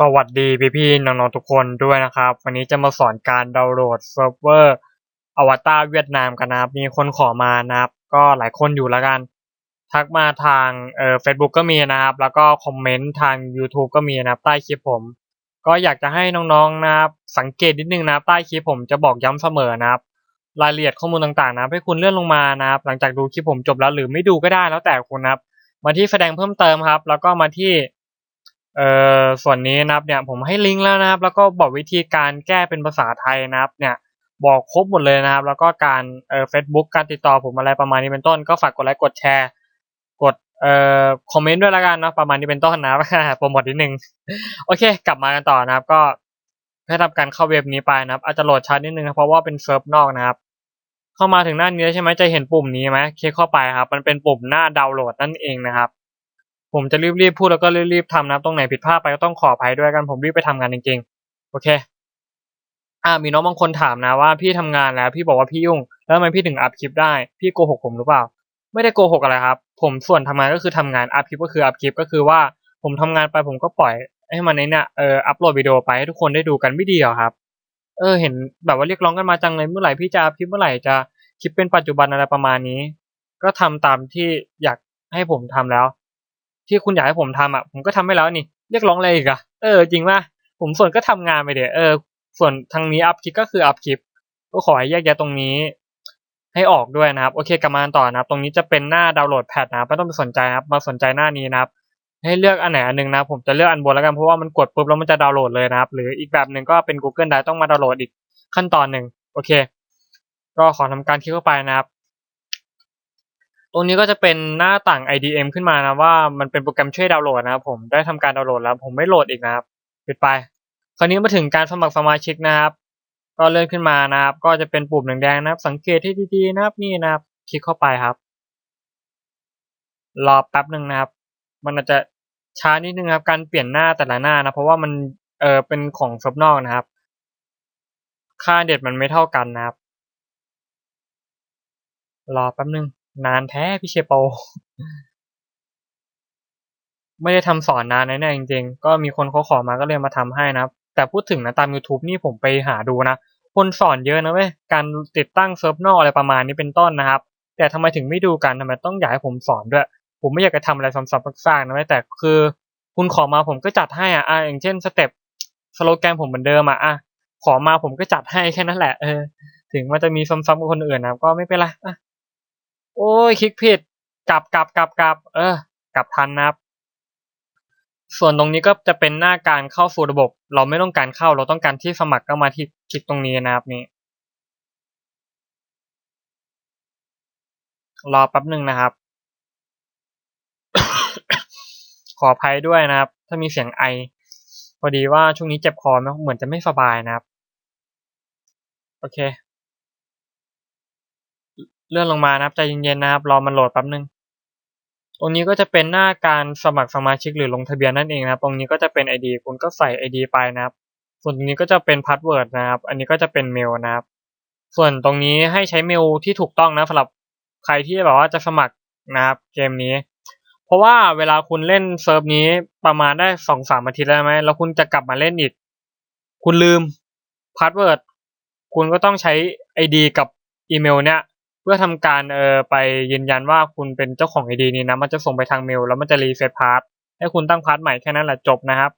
สวัสดีพี่ๆน้องๆทุกคนด้วยนะครับ วันนี้จะมาสอนการดาวน์โหลดเซิร์ฟเวอร์อวตารเวียดนามกันนะครับ มีคนขอมานะครับ ก็หลายคนอยู่แล้วกัน ทักมาทางเอ่อ Facebook ก็มีนะครับ แล้วก็คอมเมนต์ทาง YouTube ก็มีนะครับ ใต้คลิปผม ก็อยากจะให้น้องๆนะครับ สังเกตนิดนึงนะใต้คลิปผมจะบอกย้ำเสมอนะครับ รายละเอียดข้อมูลต่างๆนะให้คุณเลื่อนลงมานะครับ หลังจากดูคลิปผมจบแล้วหรือไม่ดูก็ได้แล้วแต่คุณนะครับ มาที่แสดงเพิ่มเติมครับ แล้วก็มาที่ เอ่อส่วนนี้นะครับเนี่ยผมให้ลิงก์แล้วนะครับ แล้วก็บอกวิธีการแก้เป็นภาษาไทยนะครับ เนี่ยบอกครบหมดเลยนะครับ แล้วก็การเอ่อ Facebook การติดต่อผมอะไรประมาณนี้เป็นต้น ก็ฝากกดไลค์กดแชร์ กดเอ่อคอมเมนต์ด้วยละกันเนาะประมาณนี้เป็นต้นนะครับโปรโมทนิดนึงโอเค กลับมากันต่อนะครับ ก็ให้ทำการเข้าเว็บนี้ไปนะครับ อาจจะโหลดช้านิดนึงนะเพราะว่าเป็นเซิร์ฟนอกนะครับ เข้ามาถึงหน้านี้แล้วใช่ไหมจะเห็นปุ่มนี้ไหมคลิกเข้าไปครับ มันเป็นปุ่มหน้าดาวน์โหลดนั่นเองนะครับ ผมจะรีบๆพูดแล้วก็รีบๆทำนะตรงไหนผิดพลาดไปก็ต้องขออภัยด้วยกันผมรีบไปทำงานจริงๆโอเคอ่ามีน้องบางคนถามนะว่าพี่ทำงานแล้ว พี่บอกว่าพี่ยุ่ง แล้วทำไมพี่ถึงอัพคลิปได้ พี่โกหกผมหรือเปล่า ไม่ได้โกหกอะไรครับ ผมส่วนทำงานก็คือทำงานอัพคลิปก็คืออัพคลิปก็คือว่าผมทำงานไปผมก็ปล่อยให้มันในเนี่ยเอออัพโหลดวิดีโอไปให้ทุกคนได้ดูกันไม่ดีเหรอครับ เออเห็นแบบว่าเรียกร้องกันมาจังเลยเมื่อไหร่พี่จะอัพคลิปเมื่อไหร่จะคลิปเป็นปัจจุบันอะไรประมาณนี้ ก็ทำตามที่อยากให้ผมทำแล้ว ที่คุณอยากให้ผมทำอะผมก็ทำให้แล้วนี่เรียกร้องอะไรอีกอะเออจริงป่ะผมส่วนก็ทำงานไปเดี๋ยวเออส่วนทางนี้อัพคลิปก็คืออัพคลิปก็ขอให้แยกแยะตรงนี้ ให้ออกด้วยนะครับ โอเคกลับมาต่อนะครับ ตรงนี้จะเป็นหน้าดาวน์โหลดแพทนะครับไม่ต้องไปสนใจนะครับ มาสนใจหน้านี้นะครับ ให้เลือกอันไหนอันหนึ่งนะผมจะเลือกอันบนแล้วกันเพราะว่ามันกดปุ๊บแล้วมันจะดาวน์โหลดเลยนะครับ หรืออีกแบบหนึ่งก็เป็น Google Drive ต้องมาดาวน์โหลดอีกขั้นตอนหนึ่งโอเค ก็ขอทำการคลิกเข้าไปนะครับ ตรงนี้ก็จะเป็นหน้าต่าง IDM ขึ้นมานะว่ามันเป็นโปรแกรมช่วยดาวน์โหลดนะครับผมได้ทำการดาวน์โหลดแล้ว ผมไม่โหลดอีกนะครับปิดไป คราวนี้มาถึงการสมัครสมาชิกนะครับ ก็เลื่อนขึ้นมานะครับ ก็จะเป็นปุ่มแดงๆนะครับ สังเกตให้ดีๆนะครับนี่นะครับ คลิกเข้าไปครับรอแป๊บหนึ่งนะครับ มันอาจจะช้านิดนึงครับ การเปลี่ยนหน้าแต่ละหน้านะ เพราะว่ามันเออเป็นของซับนอกนะครับ ค่าเด็ดมันไม่เท่ากันนะครับ รอแป๊บหนึ่ง นานแท้พี่เชโป ไม่ได้ทำสอนนานแน่จริงๆ ก็มีคนเขาขอมาก็เลยมาทำให้นะ แต่พูดถึงนะตาม YouTube นี่ผมไปหาดูนะ คนสอนเยอะนะเว้ย การติดตั้งเซิร์ฟนอกอะไรประมาณนี้เป็นต้นนะครับ แต่ทำไมถึงไม่ดูกันทำไมต้องอยากให้ผมสอนด้วย ผมไม่อยากจะทำอะไรซ้ำๆซากๆนะเว้ยแต่คือ คุณขอมาผมก็จัดให้อะอะอย่างเช่นสเต็ปสโลแกนผมเหมือนเดิมอะอะขอมาผมก็จัดให้แค่นั้นแหละเออถึงมันจะมีซ้ำๆกับคนอื่นนะก็ไม่เป็นไรอะ โอ้ยคลิกผิด กลับกลับกลับกลับ เออ กลับทันนะครับ ส่วนตรงนี้ก็จะเป็นหน้าการเข้าสู่ระบบ เราไม่ต้องการเข้าเราต้องการที่สมัครก็มาที่คลิกตรงนี้นะครับนี่รอแป๊บหนึ่งนะครับ ขออภัยด้วยนะครับ ถ้ามีเสียงไอ พอดีว่าช่วงนี้เจ็บคอเหมือนจะไม่สบายนะครับ โอเค เลื่อนลงมานะครับใจเย็นๆนะครับ รอมันโหลดแป๊บนึง ตรงนี้ก็จะเป็นหน้าการสมัครสมาชิกหรือลงทะเบียนนั่นเองนะครับ ตรงนี้ก็จะเป็น ID คุณก็ใส่ ID ไปนะครับ ส่วนตรงนี้ก็จะเป็นพาสเวิร์ดนะครับ อันนี้ก็จะเป็นเมลนะครับ ส่วนตรงนี้ให้ใช้เมลที่ถูกต้องนะสำหรับใครที่แบบว่าจะสมัครนะครับ เกมนี้ เพราะว่าเวลาคุณเล่นเซิร์ฟนี้ประมาณได้สองสามอาทิตย์แล้วไหมแล้วคุณจะกลับมาเล่นอีก คุณลืมพาสเวิร์ดคุณก็ต้องใช้ ID กับอีเมลเนี้ย เพื่อทำการเอ่อไปยืนยันว่าคุณเป็นเจ้าของไอดีนี้นะมันจะส่งไปทางเมลแล้วมันจะรีเซ็ตพาสให้คุณตั้งพาสใหม่แค่นั้นแหละจบนะครับ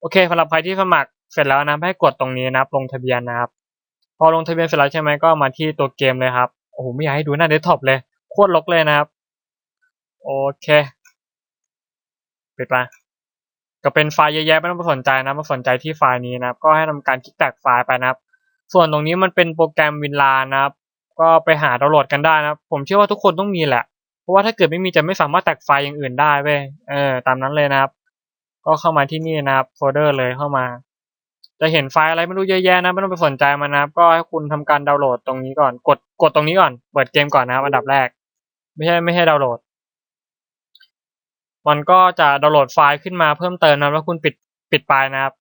โอเคสำหรับใครที่สมัครเสร็จแล้วนะให้กดตรงนี้นะครับลงทะเบียนนะครับ พอลงทะเบียนเสร็จแล้วใช่ไหมก็มาที่ตัวเกมเลยครับโอ้โหไม่อยากให้ดูหน้าเดสก์ท็อปเลยโคตรลกเลยนะครับ โอเคปิดไปก็เป็นไฟล์เยอะแยะไม่ต้องไปสนใจนะมาสนใจที่ไฟล์นี้นะครับ ก็ให้ทำการคลิกแตกไฟล์ไปนะครับ ส่วนตรงนี้มันเป็นโปรแกรมวินลานะครับ ก็ไปหาดาวน์โหลดกันได้นะผมเชื่อว่าทุกคนต้องมีแหละ เพราะว่าถ้าเกิดไม่มีจะไม่สามารถแตกไฟล์อย่างอื่นได้เว้ยเออตามนั้นเลยนะครับ ก็เข้ามาที่นี่นะครับโฟลเดอร์เลยเข้ามา จะเห็นไฟล์อะไรไม่รู้เยอะแยะนะไม่ต้องไปสนใจมันนะครับ ก็ให้คุณทำการดาวน์โหลดตรงนี้ก่อน กดกดตรงนี้ก่อนเปิดเกมก่อนนะครับ อันดับแรก ไม่ใช่ไม่ใช่ดาวน์โหลด มันก็จะดาวน์โหลดไฟล์ขึ้นมาเพิ่มเติมนะแล้วคุณปิดปิดไปนะครับ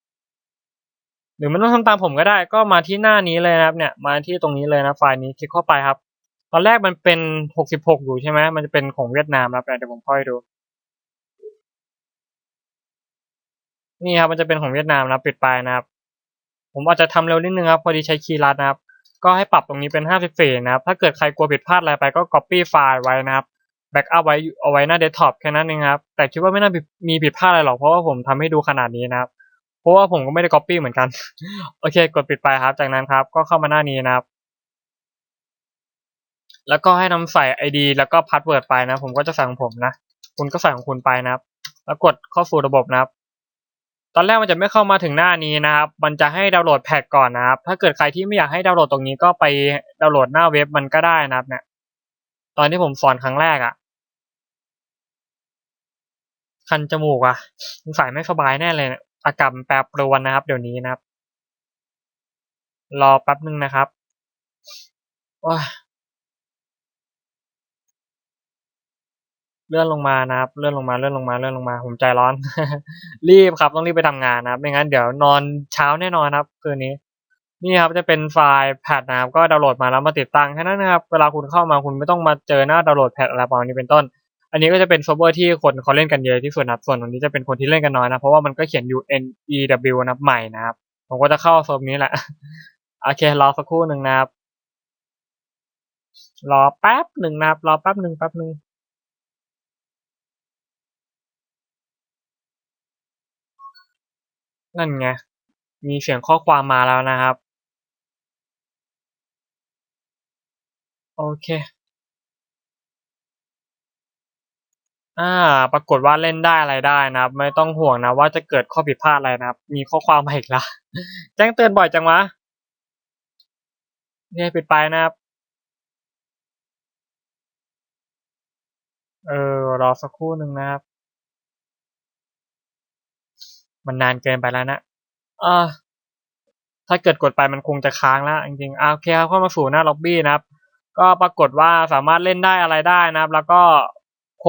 หรือไมันต้องทำตามผมก็ได้ ก็มาที่หน้านี้เลยนะครับ เนี่ย มาที่ตรงนี้เลยนะไฟล์นี้คลิกเข้าไปครับ ตอนแรกมันเป็นหกสิบหกอยู่ใช่ไหมมันจะเป็นของเวียดนามนะครับเดี๋ยวผมค่อยดู นี่ครับมันจะเป็นของเวียดนามนะปิดไปนะครับ ผมอาจจะทำเร็วนิดนึงครับ พอดีใช้คีย์ลัดนะครับ ก็ให้ปรับตรงนี้เป็น 54 นะครับ ถ้าเกิดใครกลัวผิดพลาดอะไรไปก็ copy ไฟล์ไว้นะครับแบ็กอัพไว้เอาไว้หน้าเดสก์ท็อปแค่นั้นเองครับ แต่คิดว่าไม่น่ามีผิดพลาดอะไรหรอกเพราะว่าผมทำให้ดูขนาดนี้นะครับ ราะว่าผมก็ไม่ได้ copy เหมือนกัน โอเค กดปิดไปครับ จากนั้นครับ ก็เข้ามาหน้านี้นะครับ แล้วก็ให้นำใส่ ID แล้วก็พาสเวิร์ดไปนะ ผมก็จะใส่ของผมนะ คุณก็ใส่ของคุณไปนะครับ แล้วกดเข้าสู่ระบบนะครับ ตอนแรกมันจะไม่เข้ามาถึงหน้านี้นะครับ มันจะให้ดาวน์โหลดแพทก่อนนะครับ ถ้าเกิดใครที่ไม่อยากให้ดาวน์โหลดตรงนี้ก็ไปดาวน์โหลดหน้าเว็บมันก็ได้นะครับ เนี่ย ตอนที่ผมสอนครั้งแรกอะ่ะคันจมูกอะ่ะสงสัยไม่สบายแน่เลยเนี่ย อากาศมันแปรปรวนนะครับ เดี๋ยวนี้นะครับ รอแป๊บนึงนะครับว้าเลื่อนลงมานะครับ เลื่อนลงมา เลื่อนลงมา เลื่อนลงมา ผมใจร้อน รีบครับ ต้องรีบไปทำงานนะครับ ไม่งั้นเดี๋ยวนอนเช้าแน่นอนครับ คืนนี้ นี่ครับจะเป็นไฟล์แพทนะครับ ก็ดาวน์โหลดมาแล้วมาติดตั้งแค่นั้นนะครับ เวลาคุณเข้ามาคุณไม่ต้องมาเจอหน้าดาวน์โหลดแพทอะไรประมาณนี้เป็นต้น อันนี้ก็จะเป็นเซิร์ฟเวอร์ที่คนเขาเล่นกันเยอะที่สุดนะครับ ส่วนตรงนี้จะเป็นคนที่เล่นกันน้อยนะ เพราะว่ามันก็เขียน U N E W นะครับใหม่นะครับ ผมก็จะเข้าเซิร์ฟนี้แหละ โอเค รอสักครู่หนึ่งนะครับ รอแป๊บหนึ่งนะครับ รอแป๊บหนึ่งแป๊บหนึ่งนั่นไง มีเสียงข้อความมาแล้วนะครับ โอเค อ่า ปรากฏว่าเล่นได้อะไรได้นะครับ ไม่ต้องห่วงนะว่าจะเกิดข้อผิดพลาดอะไรนะครับ มีข้อความมาอีกล้วแจ้งเตือนบ่อยจังวะเนี่ยปิดไปนะครับ เออรอสักครู่หนึ่งนะครับ มันนานเกินไปแล้วนะอ่าถ้าเกิดกดไปมันคงจะค้างแล้วจริงๆอ่าโอเคครับเข้ามาสู่หน้าล็อบบี้นะครับ ก็ปรากฏว่าสามารถเล่นได้อะไรได้นะครับ แล้วก็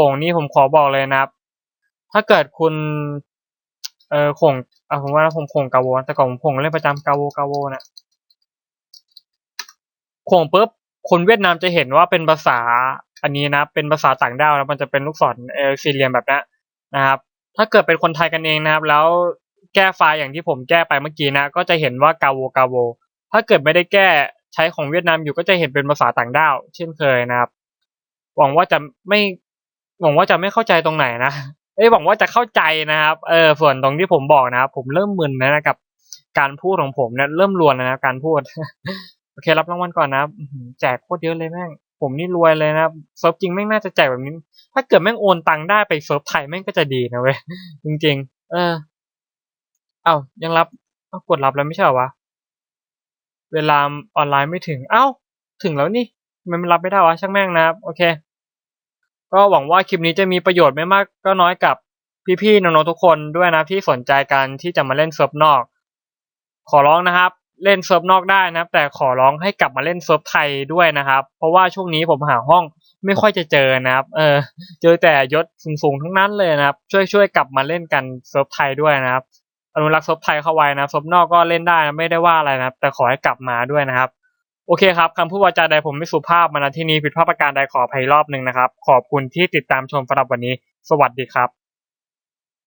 งนี่ผมขอบอกเลยนะครับ ถ้าเกิดคุณ เออโข่งอะผมว่าผมโข่งกาโวแต่ก่อนผมโข่งเล่นประจำกาโวกาโวนะโข่งปุ๊บคนเวียดนามจะเห็นว่าเป็นภาษาอันนี้นะเป็นภาษาต่างด้าวแล้วมันจะเป็นลูกศรเออสี่เหลี่ยมแบบนี้นะครับ ถ้าเกิดเป็นคนไทยกันเองนะครับ แล้วแก้ไฟล์อย่างที่ผมแก้ไปเมื่อกี้นะ ก็จะเห็นว่ากาโวกาโวถ้าเกิดไม่ได้แก้ใช้ของเวียดนามอยู่ก็จะเห็นเป็นภาษาต่างด้าว เช่นเคยนะครับหวังว่าจะไม่ หวังว่าจะไม่เข้าใจตรงไหนนะเอ้ยหวังว่าจะเข้าใจนะครับ เออส่วนตรงที่ผมบอกนะครับผมเริ่มมึนนะกับ การพูดของผมเนี่ยเริ่มรวนนะครับการพูดโอเครับรางวัลก่อนนะครับแจกโคตรเยอะเลยแม่งผมนี่รวยเลยนะครับเซิร์ฟจริงแม่งน่าจะแจกแบบนี้ ถ้าเกิดแม่งโอนตังค์ได้ไปเซิร์ฟไทยแม่งก็จะดีนะเว้ยจริง ๆ เออ เอ้ายังรับกดรับแล้วไม่ใช่เหรอวะเวลาออนไลน์ไม่ถึง เอ้า ถึงแล้วนี่มันรับไม่ได้วะช่างแม่งนะครับ โอเค ก็หวังว่าคลิปนี้จะมีประโยชน์ไม่มากก็น้อยกับพี่ๆน้องๆทุกคนด้วยนะที่สนใจการที่จะมาเล่นเซิร์ฟนอก ขอร้องนะครับ เล่นเซิร์ฟนอกได้นะครับ แต่ขอร้องให้กลับมาเล่นเซิร์ฟไทยด้วยนะครับ เพราะว่าช่วงนี้ผมหาห้องไม่ค่อยจะเจอนะครับ เออ เจอแต่ยศสูงๆทั้งนั้นเลยนะครับ ช่วยช่วยกลับมาเล่นกันเซิร์ฟไทยด้วยนะครับอนุรักษ์เซิร์ฟไทยเข้าไว้นะเซิร์ฟนอกก็เล่นได้นะไม่ได้ว่าอะไรนะครับ แต่ขอให้กลับมาด้วยนะครับ โอเคครับคำพูดวาจาใดผมไม่สุภาพมาณที่นี้ผิดพลาดประการใดขออภัยรอบหนึ่งนะครับ ขอบคุณที่ติดตามชมสำหรับวันนี้ สวัสดีครับ